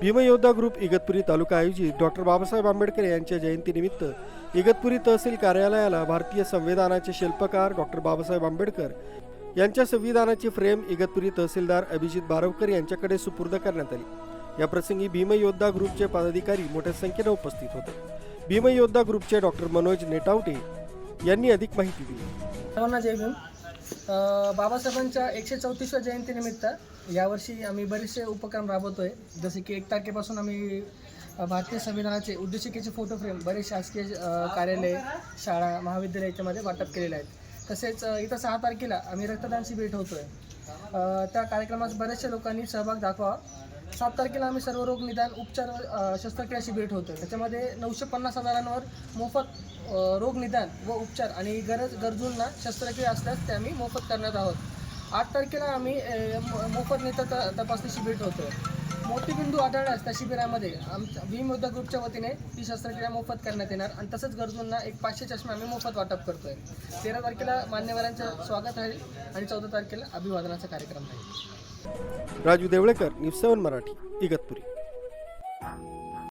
भीमयोद्धा group Igatpuri तालुका आयोजित doctor Babasaheb Ambedkar यांच्या जयंतीनिमित्त इगतपुरी तहसील कार्यालयाला भारतीय संविधानाचे शिल्पकार डॉक्टर बाबासाहेब आंबेडकर यांच्या संविधानाची फ्रेम इगतपुरी तहसीलदार अभिजित बारवकर यांच्याकडे सुपूर्द करण्यात आली. या प्रसंगी भीमयोद्धा ग्रुपचे पदाधिकारी मोठ्या संख्येनं उपस्थित होते. भीमयोद्धा ग्रुपचे डॉक्टर मनोज नेटावटे यांनी अधिक माहिती दिली. सर्वांना जय भीम. बाबासाहेबांच्या एकशे चौतीसव्या जयंतीनिमित्त यावर्षी आम्ही बरेचसे उपक्रम राबवतोय. जसे की एक तारखेपासून आम्ही भारतीय संविधानाचे उद्देशिकेचे फोटो फ्रेम बरेच शासकीय कार्यालय शाळा महाविद्यालय याच्यामध्ये वाटप केलेले आहेत. तसेच इथं सहा तारखेला आम्ही रक्तदान शिबिर होतो आहे त्या कार्यक्रमात बऱ्याचशा लोकांनी सहभाग दाखवा. सात तारखेला आम्ही सर्व रोग निदान उपचार अ, शस्त्रक्रिया शिबिर त्याच्यामध्ये नऊशे पन्नास हजारांवर मोफत रोग निदान व उपचार आणि गरज गरजूंना शस्त्रक्रिया असल्यास ते आम्ही मोफत करण्यात आहोत. आठ तारखेला आम्ही मोफत नेत्र त- तपासणी शिबिर मोतीबिंदू आढळल्यास त्या शिबिरामध्ये आमच्या भीम योद्धा ग्रुपच्या वतीने ही शस्त्रक्रिया मोफत करण्यात येणार आणि तसंच गरजूंना एक पाचशे चष्मे आम्ही मोफत वाटप करतोय. तेरा तारखेला मान्यवरांचं स्वागत राहील आणि चौदा तारखेला अभिवादनाचा कार्यक्रम राहील राजू देवळेकर न्यूज सेवन मराठी इगतपुरी.